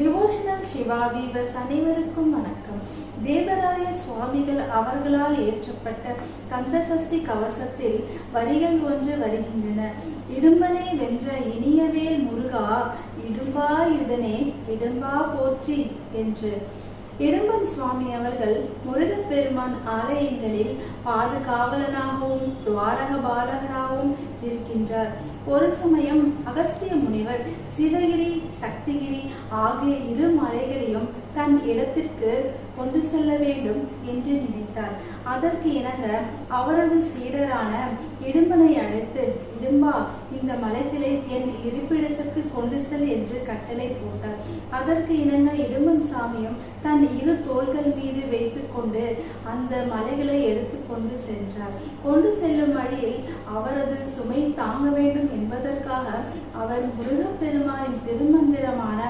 Devotional Siva viewers அனைவருக்கும் வணக்கம். தேவராய சுவாமிகள் அவர்களால் ஏற்றப்பட்ட கந்தசஷ்டி கவசத்தில் வரிகள் ஒன்று வருகின்றன. இடும்பனை வென்ற இனியவேல் முருகா இடும்பாயுடனே இடும்பா போற்றி என்று. இடும்பன் சுவாமி அவர்கள் முருகப்பெருமான் ஆலயங்களில் பாதுகாவலனாகவும் துவாரக பாலகராகவும் இருக்கின்றார். ஒரு சமயம் அகஸ்திய முனிவர் சிவகிரி சக்திகிரி ஆகிய இரு மலைகளையும் தன் இடத்திற்கு கொண்டு செல்ல வேண்டும் என்று நினைத்தார் அதற்கு இணங்க அவரது சீடரான இடும்பனை அழைத்து இடும்பா இந்த மலைகளை என் இருப்பிடத்திற்கு கொண்டு செல் என்று கட்டளை போட்டார். அதற்கு இணங்க இடும்பன் சாமியும் தன் இரு தோள்கள் மீது வைத்துக்கொண்டு அந்த மலைகளை எடுத்துக்கொண்டு சென்றார். கொண்டு செல்லும் வழியில் அவரது சுமை தாங்க வேண்டும் என்பதற்காக அவர் முருகப்பெருமானின் திருமந்திரமான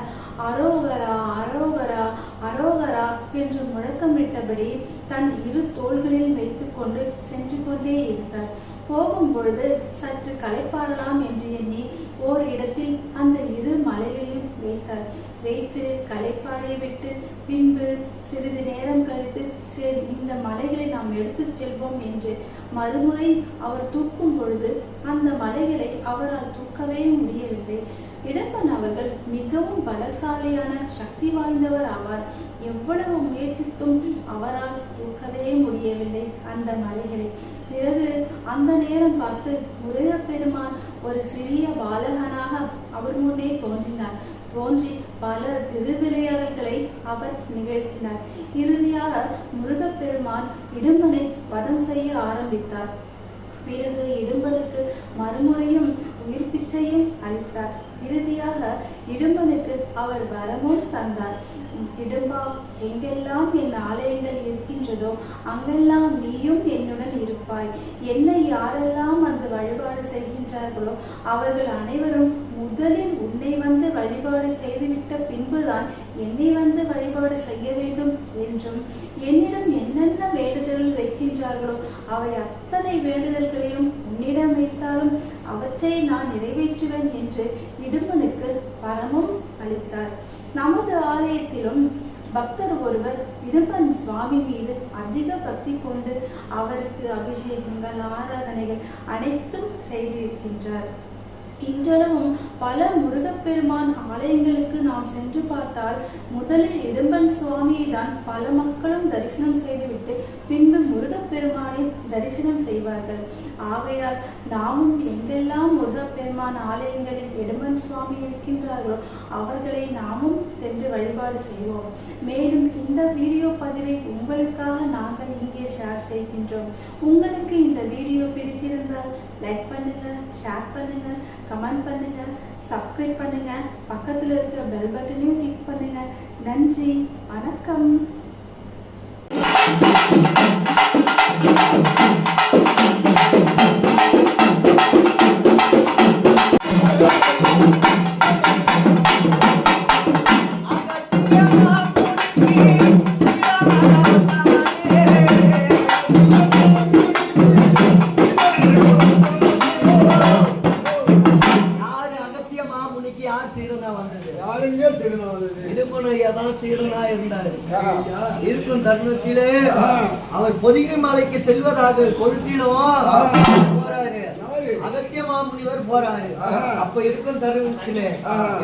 அரோகரா அரோகரா அரோகரா என்று முழக்கமிட்டபடி தன் இரு தோள்களில் வைத்துக்கொண்டு சென்று கொண்டே இருந்தார். போகும் பொழுது சற்று களைப்பாரலாம் என்று எண்ணி ஓர் இடத்தில் அந்த இரு மலைகளையும் வைத்தார். வைத்து களைப்பாறை விட்டு பின்பு சிறிது நேரம் கழித்து சரி இந்த மலைகளை நாம் எடுத்துச் செல்வோம் என்று மறுமுறை அவர் தூக்கும் பொழுது அந்த மலைகளை அவரால் தூக்கவே முடியவில்லை. இடப்பன் அவர்கள் மிகவும் பலசாலியான சக்தி வாய்ந்தவர் ஆவார். எவ்வளவு முயற்சித்தும் அவரால் தூக்கவே முடியவில்லை அந்த மலைகளை. பிறகு அந்த நேரம் பார்த்து முருகப்பெருமான் ஒரு சிறிய பாலகனாக அவர் முன்னே தோன்றினார். தோன்றி பல திருவிளையாடல்களை அவர் நிகழ்த்தினார். இறுதியாக முருகப்பெருமான் இடும்பனை வதம் செய்ய ஆரம்பித்தார். பிறகு இடும்பனுக்கு மறுமுறையும் உயிர் பிச்சையும் அளித்தார். இறுதியாக இடும்பனுக்கு அவர் வரமும் தந்தார். இடும்பா எங்கெல்லாம் என் ஆலயங்கள் இருக்கின்றதோ அங்கெல்லாம் நீயும் என்னுடன் இருப்பாய். என்னை யாரெல்லாம் அந்த வழிபாடு செய்கின்றார்களோ அவர்கள் அனைவரும் முதலில் உன்னை வந்து வழிபாடு செய்துவிட்ட பின்புதான் என்னை வந்து வழிபாடு செய்ய வேண்டும் என்றும் என்னிடம் என்னென்ன வேண்டுதல்கள் வைக்கின்றார்களோ அவை அத்தனை வேண்டுதல்களையும் உன்னிடமே அவற்றை நான் நிறைவேற்றுவேன் என்று இடும்பனுக்கு பரமும் அளித்தார். நமது ஆலயத்திலும் பக்தர் ஒருவர் இடும்பன் சுவாமி மீது அதிக பக்தி கொண்டு அவருக்கு அபிஷேகங்கள் ஆராதனைகள் அனைத்தும் செய்திருக்கின்றார். இன்றளவும் பல முருகப்பெருமான் ஆலயங்களுக்கு நாம் சென்று பார்த்தால் முதலில் இடும்பன் சுவாமியை தான் பல மக்களும் தரிசனம் செய்துவிட்டு பின்பு முருகப்பெருமானை தரிசனம் செய்வார்கள். ஆகையால் நாமும் எங்கெல்லாம் முருகப்பெருமான் ஆலயங்களில் இடும்பன் சுவாமி இருக்கின்றார்களோ அவர்களை நாமும் சென்று வழிபாடு செய்வோம். மேலும் இந்த வீடியோ பதிவை உங்களுக்காக செய்கின்றோம். உங்களுக்கு இந்த வீடியோ பிடித்திருந்தால் லைக் பண்ணுங்க ஷேர் பண்ணுங்க கமெண்ட் பண்ணுங்க சப்ஸ்கிரைப் பண்ணுங்க. பக்கத்தில் இருக்க பெல் பட்டனையும் கிளிக் பண்ணுங்க. நன்றி வணக்கம். யாருங்க இடுமனையா தான் இருந்தாரு ஆ. இருக்கும் தருணத்திலே. அவர் பொதிகை மலைக்கு செல்வதாக கொழுத்திலும். போறாரு? அகத்திய மாமுனிவர் போறாரு. அப்ப இருக்கும் தருணத்திலே.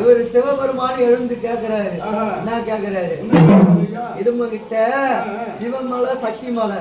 இவர் சிவபெருமான் எழுந்து கேக்குறாரு. என்ன கேக்குறாரு என்ன ஐயா? இடும கிட்ட ஆ. சிவமலை சக்தி மலை